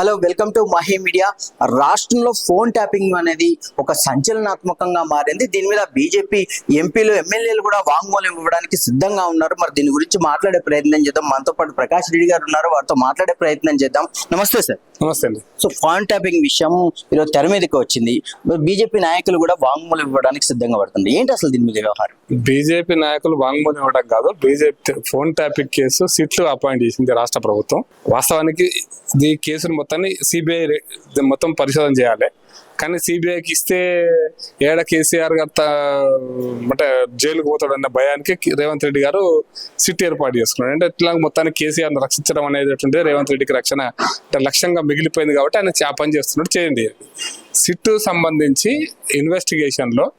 Hello welcome to Mahi media. రాష్ట్రంలో phone tapping అనేది ఒక సంచలనాత్మకంగా మారింది. దీని మీద బీజేపీ ఎంపీలు ఎమ్మెల్యేలు కూడా వాంగ్మూలం ఇవ్వడానికి సిద్ధంగా ఉన్నారు. మరి దీని గురించి మాట్లాడే ప్రయత్నం చేద్దాం. మనతో పాటు ప్రకాష్ రెడ్డి గారు ఉన్నారు. వారితో మాట్లాడే ప్రయత్నం చేద్దాం. నమస్తే సార్. నమస్తే అండి. సో ఫోన్ ట్యాపింగ్ విషయం ఈరోజు తెర మీదకి వచ్చింది. బీజేపీ నాయకులు కూడా వాంగ్మూలం ఇవ్వడానికి సిద్ధంగా పడుతుంది ఏంటి అసలు దీని మీద వ్యవహారం? బీజేపీ నాయకులు వాంగ్మూలం ఇవ్వడం కాదు. బీజేపీ ఫోన్ ట్యాపింగ్ కేసు సిట్లు అపాయింట్ చేసింది రాష్ట్ర ప్రభుత్వం. వాస్తవానికి ఈ కేసును మొత్తాన్ని సిబిఐ మొత్తం పరిశోధన చేయాలి. కానీ సిబిఐకి ఇస్తే ఏడ కేసీఆర్ గారు అంటే జైలుకు పోతాడన్న భయానికి రేవంత్ రెడ్డి గారు సిట్ ఏర్పాటు చేసుకున్నాడు. అంటే ఇట్లా మొత్తానికి కేసీఆర్ రక్షించడం అనేది రేవంత్ రెడ్డికి రక్షణ అంటే లక్ష్యంగా మిగిలిపోయింది కాబట్టి ఆయన చే- ఆ పని చేస్తున్నాడు చేయండి. సిట్ సంబంధించి ఇన్వెస్టిగేషన్లో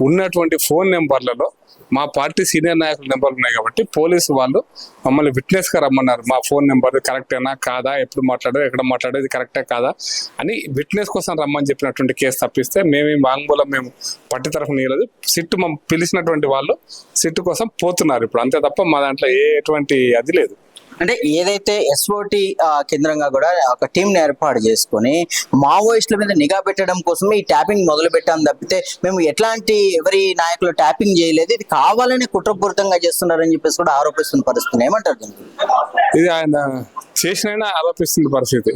ఉన్నటువంటి ఫోన్ నెంబర్లలో మా పార్టీ సీనియర్ నాయకుల నెంబర్లు ఉన్నాయి కాబట్టి పోలీసు వాళ్ళు మమ్మల్ని విట్నెస్గా రమ్మన్నారు. మా ఫోన్ నెంబర్ కరెక్టేనా కాదా? ఎప్పుడు మాట్లాడారు? ఎక్కడ మాట్లాడేది? కరెక్టే కాదా? అని విట్నెస్ కోసం రమ్మని చెప్పినటువంటి కేసు తప్పిస్తే మేమేం వాంగ్మూలం మేము పట్టి తరఫున ఇవ్వలేదు సిట్టు మమ్మల్ని పిలిచినటువంటి వాళ్ళు సిట్టు కోసం పోతున్నారు ఇప్పుడు. అంతే తప్ప మా దాంట్లో ఏ ఎటువంటి అది లేదు. అంటే ఏదైతే ఎస్ఓటి కేంద్రంగా కూడా ఒక టీం ఏర్పాటు చేసుకొని మావోయిస్టుల మీద నిఘా పెట్టడం కోసమే ఈ ట్యాపింగ్ మొదలు పెట్టాం తప్పితే మేము ఎట్లాంటి ఎవరి నాయకులు ట్యాపింగ్ చేయలేదు. ఇది కావాలని కుట్రపూరితంగా చేస్తున్నారని చెప్పేసి కూడా ఆరోపిస్తున్న పరిస్థితి. ఏమంటారు ఇది ఆయన చేసిన ఆరోపిస్తున్న పరిస్థితి.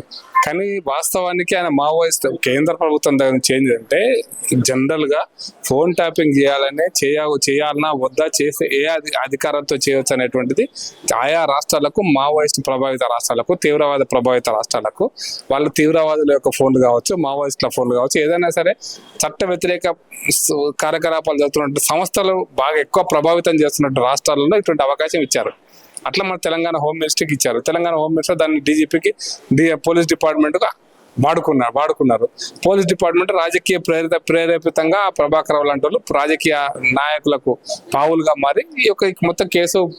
కానీ వాస్తవానికి ఆయన మావోయిస్ట్ కేంద్ర ప్రభుత్వం దగ్గర చేంజ్ అంటే జనరల్గా ఫోన్ ట్యాపింగ్ చేయాలనే చేయ చేయాలన్నా వద్దా చేస్తే ఏ అధి అధికారంతో చేయవచ్చు అనేటువంటిది ఆయా రాష్ట్రాలకు మావోయిస్ట్ ప్రభావిత రాష్ట్రాలకు తీవ్రవాద ప్రభావిత రాష్ట్రాలకు వాళ్ళు తీవ్రవాదుల యొక్క ఫోన్లు కావచ్చు మావోయిస్టుల ఫోన్లు కావచ్చు ఏదైనా సరే చట్ట వ్యతిరేక కార్యకలాపాలు జరుగుతున్నట్టు సంస్థలు బాగా ఎక్కువ ప్రభావితం చేస్తున్నట్టు రాష్ట్రాలలో ఇటువంటి అవకాశం ఇచ్చారు. అట్లా మన తెలంగాణ హోమ్ మినిస్టర్కి ఇచ్చారు. తెలంగాణ హోమ్ మినిస్టర్ దాన్ని డీజీపీకి పోలీస్ డిపార్ట్మెంట్గా వాడుకున్నారు వాడుకున్నారు. పోలీస్ డిపార్ట్మెంట్ రాజకీయ ప్రేరిత ప్రేరేపితంగా ప్రభాకర్ రావు లాంటి వాళ్ళు రాజకీయ నాయకులకు పావులుగా మారి ఈ యొక్క మొత్తం కేసు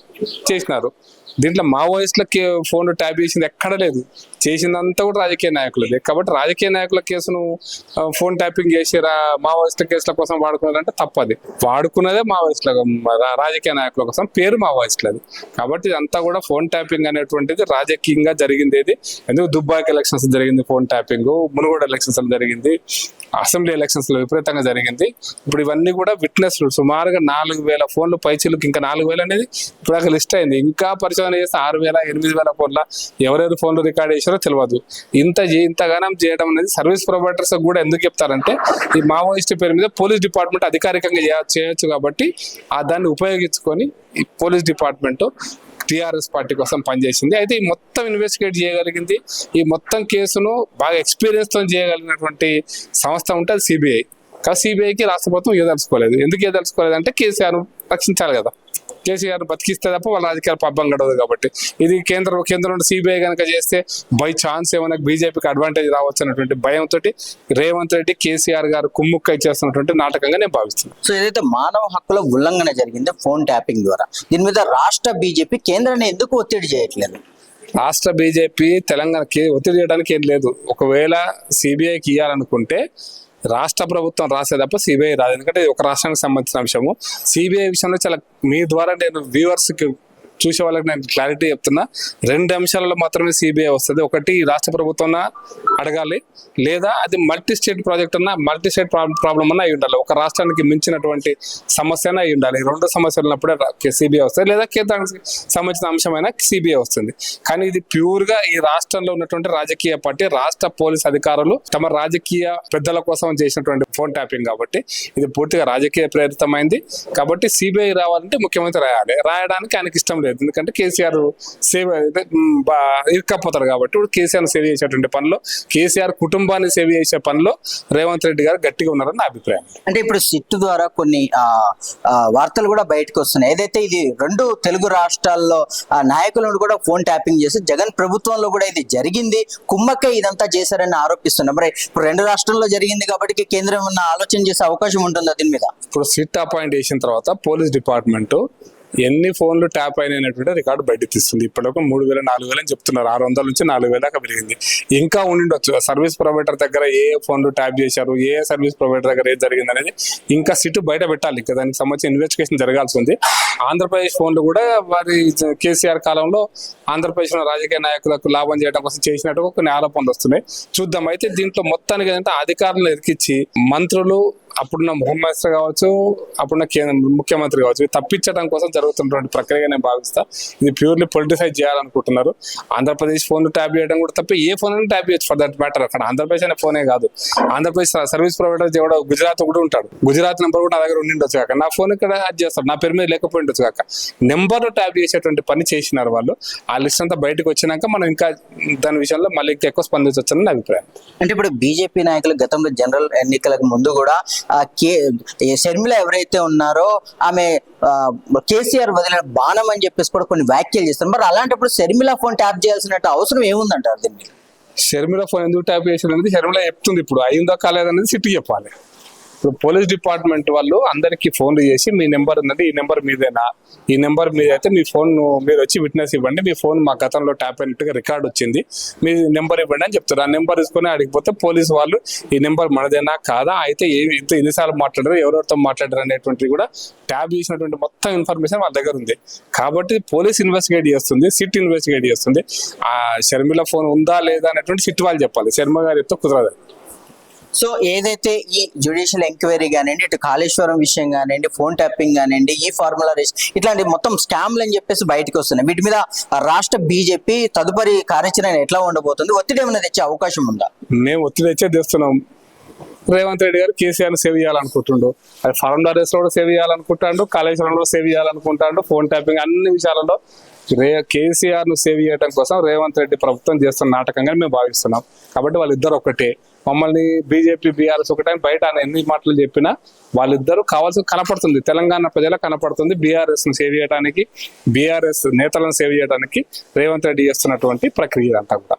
చేసినారు. దీంట్లో మావోయిస్టులకి ఫోన్ ట్యాప్ చేసింది ఎక్కడ లేదు. చేసిందంతా కూడా రాజకీయ నాయకులదే. కాబట్టి రాజకీయ నాయకుల కేసును ఫోన్ ట్యాపింగ్ చేసి రా- మావోయిస్టుల కేసుల కోసం వాడుకున్నారంటే తప్పది. వాడుకున్నదే మావోయిస్టుల రాజకీయ నాయకుల కోసం పేరు మావోయిస్టులది కాబట్టి ఇదంతా కూడా ఫోన్ ట్యాపింగ్ అనేటువంటిది రాజకీయంగా జరిగింది ఇది. ఎందుకు దుబ్బాక్ ఎలక్షన్స్ జరిగింది ఫోన్ ట్యాపింగ్ మునుగోడు ఎలక్షన్స్లో జరిగింది. అసెంబ్లీ ఎలక్షన్స్లో విపరీతంగా జరిగింది. ఇప్పుడు ఇవన్నీ కూడా విట్నెస్ సుమారుగా నాలుగు వేల ఫోన్లు పైచీలకు ఇంకా నాలుగు వేలు అనేది ఇప్పుడు దాకా లిస్ట్ అయింది. ఇంకా పరిశోధన చేస్తే ఆరు వేల ఎనిమిది వేల ఫోన్ల ఎవరెవరు ఫోన్లు రికార్డ్ చేశారో తెలియదు ఇంత ఇంతగానం చేయడం అనేది సర్వీస్ ప్రొవైడర్స్ కూడా ఎందుకు చెప్తారంటే ఈ మావోయిస్ట్ పేరు మీద పోలీస్ డిపార్ట్మెంట్ అధికారికంగా చేయొచ్చు కాబట్టి ఆ దాన్ని ఉపయోగించుకొని పోలీస్ డిపార్ట్మెంట్ టిఆర్ఎస్ పార్టీ కోసం పనిచేసింది. అయితే ఈ మొత్తం ఇన్వెస్టిగేట్ చేయగలిగింది. ఈ మొత్తం కేసును బాగా ఎక్స్పీరియన్స్తో చేయగలిగినటువంటి సంస్థ ఉంటే అది సిబిఐ కానీ సిబిఐకి రాష్ట్ర ప్రభుత్వం ఏదలుచుకోలేదు ఎందుకు ఏదలుచుకోలేదు అంటే కేసీఆర్ రక్షించాలి కదా. కేసీఆర్ బతికిస్తే తప్ప వాళ్ళ రాజకీయాలు పబ్బం గడవదు కాబట్టి. ఇది కేంద్ర కేంద్రం నుండి సిబిఐ కనుక చేస్తే బై ఛాన్స్ ఏమైనా బీజేపీకి అడ్వాంటేజ్ రావచ్చు అన్నటువంటి భయంతో రేవంత్ రెడ్డి కేసీఆర్ గారు కుమ్ముక్కై చేస్తున్నటువంటి నాటకంగా నేను భావిస్తున్నాను. సో ఏదైతే మానవ హక్కుల ఉల్లంఘన జరిగిందో ఫోన్ ట్యాపింగ్ ద్వారా. దీని మీద రాష్ట్ర బీజేపీ కేంద్రాన్ని ఎందుకు ఒత్తిడి చేయట్లేదు? రాష్ట్ర బీజేపీ తెలంగాణకి ఒత్తిడి చేయడానికి ఏం లేదు. ఒకవేళ సిబిఐకి ఇవ్వాలనుకుంటే రాష్ట్ర ప్రభుత్వం రాసే తప్ప సిబిఐ రాదు. ఎందుకంటే ఒక రాష్ట్రానికి సంబంధించిన అంశము. సిబిఐ విషయంలో చాలా మీ ద్వారా నేను వ్యూవర్స్కి చూసే వాళ్ళకి నేను క్లారిటీ చెప్తున్నా. రెండు అంశాలలో మాత్రమే సిబిఐ వస్తుంది. ఒకటి రాష్ట్ర ప్రభుత్వం అడగాలి. లేదా అది మల్టీ స్టేట్ ప్రాజెక్ట్ అన్నా మల్టీ స్టేట్ ప్రాబ్లం అన్నా అయి ఉండాలి. ఒక రాష్ట్రానికి మించినటువంటి సమస్య అయినా అయి ఉండాలి. రెండు సమస్యలు ఉన్నప్పుడే సిబిఐ వస్తుంది. లేదా కేంద్రానికి సంబంధించిన అంశమైనా సిబిఐ వస్తుంది. కానీ ఇది ప్యూర్గా ఈ రాష్ట్రంలో ఉన్నటువంటి రాజకీయ పార్టీ రాష్ట్ర పోలీస్ అధికారులు తమ రాజకీయ పెద్దల కోసం చేసినటువంటి ఫోన్ ట్యాపింగ్ కాబట్టి ఇది పూర్తిగా రాజకీయ ప్రేరితమైంది. కాబట్టి సిబిఐ రావాలంటే ముఖ్యమంత్రి రాయాలి. రాయడానికి ఆయనకి ఇష్టం లేదు. ఎందుకంటే కేసీఆర్ సేవ్ ఇరుక్కపోతారు కాబట్టి ఇప్పుడు కేసీఆర్ సేవ్ చేసేటువంటి పనిలో కేసీఆర్ కుటుంబాన్ని సేవ్ చేసే పనిలో రేవంత్ రెడ్డి గారు గట్టిగా ఉన్నారని నా అభిప్రాయం. అంటే ఇప్పుడు సిట్ ద్వారా కొన్ని వార్తలు కూడా బయటకు వస్తున్నాయి. ఏదైతే ఇది రెండు తెలుగు రాష్ట్రాల్లో నాయకులను కూడా ఫోన్ ట్యాపింగ్ చేసి జగన్ ప్రభుత్వంలో కూడా ఇది జరిగింది కుమ్మక్క ఇదంతా చేశారని ఆరోపిస్తున్నారు. మరి ఇప్పుడు రెండు రాష్ట్రాల్లో జరిగింది కాబట్టి కేంద్రం ఉన్న ఆలోచన చేసే అవకాశం ఉంటుందా దీని మీద? ఇప్పుడు సిట్ అపాయింట్ చేసిన తర్వాత పోలీస్ డిపార్ట్మెంట్ ఎన్ని ఫోన్లు ట్యాప్ అయినటువంటి రికార్డు బయట తీస్తుంది ఇప్పటివరకు మూడు వేల నాలుగు వేలు అని చెప్తున్నారు. ఆరు వందల నుంచి నాలుగు వేల దాకా పెరిగింది. ఇంకా ఉండిండొచ్చు. సర్వీస్ ప్రొవైడర్ దగ్గర ఏ ఫోన్లు ట్యాప్ చేశారు ఏ సర్వీస్ ప్రొవైడర్ దగ్గర ఏది జరిగింది అనేది ఇంకా సిట్ బయట పెట్టాలి. ఇంకా దానికి సంబంధించి ఇన్వెస్టిగేషన్ జరగాల్సి ఉంది. ఆంధ్రప్రదేశ్ ఫోన్లు కూడా వారి కేసీఆర్ కాలంలో ఆంధ్రప్రదేశ్లో రాజకీయ నాయకులకు లాభం చేయడం కోసం చేసినట్టు కొన్ని ఆరోపణలు వస్తున్నాయి. చూద్దాం. అయితే దీంట్లో మొత్తానికి ఏంటంటే అధికారులను ఎరికిచ్చి మంత్రులు అప్పుడున్న హోమ్ మినిస్టర్ కావచ్చు అప్పుడున్న కేంద్ర ముఖ్యమంత్రి కావచ్చు తప్పించడం కోసం జరుగుతున్నటువంటి ప్రక్రియగా నేను భావిస్తా. ఇది ప్యూర్లీ పొలిటిసైజ్ చేయాలనుకుంటున్నారు. ఆంధ్రప్రదేశ్ ఫోన్ ట్యాప్ చేయడం కూడా తప్ప. ఏ ఫోన్ ట్యాప్ చేయొచ్చు ఫర్ దట్ మ్యాటర్ అక్కడ ఆంధ్రప్రదేశ్ అనే ఫోనే కాదు. ఆంధ్రప్రదేశ్ సర్వీస్ ప్రొవైడర్ కూడా గుజరాత్ కూడా ఉంటాడు. గుజరాత్ నెంబర్ కూడా నా దగ్గర ఉండిండొచ్చు కాక. నా ఫోన్ ఇక్కడ యాడ్ చేస్తాడు. నా పేరు మీద లేకపోయి ఉండొచ్చు కాక. నెంబర్ ట్యాప్ చేసేటువంటి పని చేసినారు వాళ్ళు. ఆ లిస్ట్ అంతా బయటకు వచ్చినాక మనం ఇంకా దాని విషయంలో మళ్ళీ ఎక్కువ స్పందించవచ్చని నా అభిప్రాయం. అంటే ఇప్పుడు బీజేపీ నాయకులు గతంలో జనరల్ ఎన్నికలకు ముందు కూడా కే షర్మిల ఎవరైతే ఉన్నారో ఆమె కేసీఆర్ వదిలిన బాణం అని చెప్పేసి కూడా కొన్ని వ్యాఖ్యలు చేస్తారు. మరి అలాంటప్పుడు షర్మిల ఫోన్ ట్యాప్ చేయాల్సిన అవసరం ఏముందంటారు దీన్ని షర్మిల ఫోన్ ఎందుకు ట్యాప్ చేసిన అనేది షర్మిల చెప్తుంది ఇప్పుడు. అయిందో కాలేదనేది సిట్టి చెప్పాలి. ఇప్పుడు పోలీస్ డిపార్ట్మెంట్ వాళ్ళు అందరికి ఫోన్లు చేసి మీ నెంబర్ ఉందండి ఈ నెంబర్ మీదేనా? ఈ నెంబర్ మీద అయితే మీ ఫోన్ మీరు వచ్చి విట్నెస్ ఇవ్వండి. మీ ఫోన్ మా గతంలో ట్యాప్ అయినట్టుగా రికార్డ్ వచ్చింది. మీ నెంబర్ ఇవ్వండి అని చెప్తారు. ఆ నెంబర్ తీసుకొని అడిగిపోతే పోలీస్ వాళ్ళు ఈ నెంబర్ మనదేనా? కాదా? అయితే ఏ ఇంత ఎన్నిసార్లు మాట్లాడారు? ఎవరెవరితో మాట్లాడారు? అనేటువంటివి కూడా ట్యాబ్ చేసినటువంటి మొత్తం ఇన్ఫర్మేషన్ వాళ్ళ దగ్గర ఉంది. కాబట్టి పోలీస్ ఇన్వెస్టిగేట్ చేస్తుంది సిట్ ఇన్వెస్టిగేట్ చేస్తుంది. ఆ షర్మిల ఫోన్ ఉందా లేదా అనేటువంటి సిట్ వాళ్ళు చెప్పాలి. శర్మ గారు చెప్తే కుదరదు. సో ఏదైతే ఈ జ్యుడిషియల్ ఎంక్వైరీ కానివ్వండి ఇటు కాళేశ్వరం విషయం కానివ్వండి ఫోన్ ట్యాపింగ్ కానివ్వండి ఈ ఫార్ములా రేస్ ఇట్లాంటి మొత్తం స్కామ్లు అని చెప్పేసి బయటకు వస్తున్నాయి. వీటి మీద రాష్ట్ర బీజేపీ తదుపరి కార్యాచరణ ఎట్లా ఉండబోతుంది? ఒత్తిడి ఏమైనా తెచ్చే అవకాశం ఉందా? మేము ఒత్తిడి తెచ్చే తెస్తున్నాం. రేవంత్ రెడ్డి గారు కేసీఆర్ సేవ్ చేయాలనుకుంటుండు. అది ఫార్ములా రేస్లో కూడా సేవ్ చేయాలనుకుంటాడు కాళేశ్వరంలో సేవ్ చేయాలనుకుంటాడు ఫోన్ ట్యాపింగ్ అన్ని విషయాలలో రే కేసీఆర్ను సేవ్ చేయడం కోసం రేవంత్ రెడ్డి ప్రభుత్వం చేస్తున్న నాటకంగా మేము భావిస్తున్నాం. కాబట్టి వాళ్ళిద్దరు ఒకటే మమ్మల్ని బీజేపీ బీఆర్ఎస్ ఒకటని బయట ఆయన ఎన్ని మాటలు చెప్పినా వాళ్ళిద్దరూ కావాల్సి కనపడుతుంది. తెలంగాణ ప్రజల కనపడుతుంది. బీఆర్ఎస్ను సేవ్ చేయడానికి బీఆర్ఎస్ నేతలను సేవ్ చేయడానికి రేవంత్ రెడ్డి చేస్తున్నటువంటి ప్రక్రియ అంతా కూడా.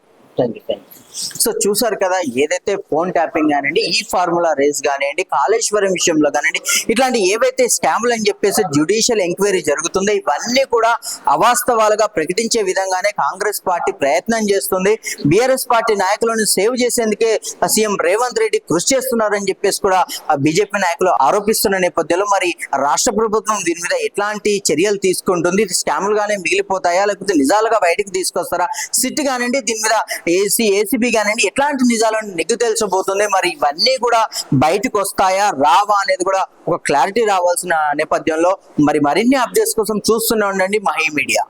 సో చూసారు కదా ఏదైతే ఫోన్ ట్యాపింగ్ కానివ్వండి ఈ ఫార్ములా రేస్ కానివ్వండి కాళేశ్వరం విషయంలో కానివ్వండి ఇట్లాంటి ఏవైతే స్కామ్లు అని చెప్పేసి జ్యుడిషియల్ ఎంక్వైరీ జరుగుతుందో ఇవన్నీ కూడా అవాస్తవాలుగా ప్రకటించే విధంగానే కాంగ్రెస్ పార్టీ ప్రయత్నం చేస్తుంది. బీఆర్ఎస్ పార్టీ నాయకులను సేవ్ చేసేందుకే సీఎం రేవంత్ రెడ్డి కృషి చేస్తున్నారని చెప్పేసి కూడా బీజేపీ నాయకులు ఆరోపిస్తున్న నేపథ్యంలో మరి రాష్ట్ర ప్రభుత్వం దీని మీద ఎట్లాంటి చర్యలు తీసుకుంటుంది? ఇది స్కాములుగానే మిగిలిపోతాయా? లేకపోతే నిజాలుగా బయటకు తీసుకొస్తారా? సిట్ కానివ్వండి దీని మీద ఏసీ ఏసీ ఏసీబీ కానివ్వండి ఎట్లాంటి నిజాలను నెగ్గు తెలిసిపోతుంది? మరి ఇవన్నీ కూడా బయటకు వస్తాయా రావా అనేది కూడా ఒక క్లారిటీ రావాల్సిన నేపథ్యంలో మరి మరిన్ని అప్డేట్స్ కోసం చూస్తూనే ఉండండి మహీ మీడియా.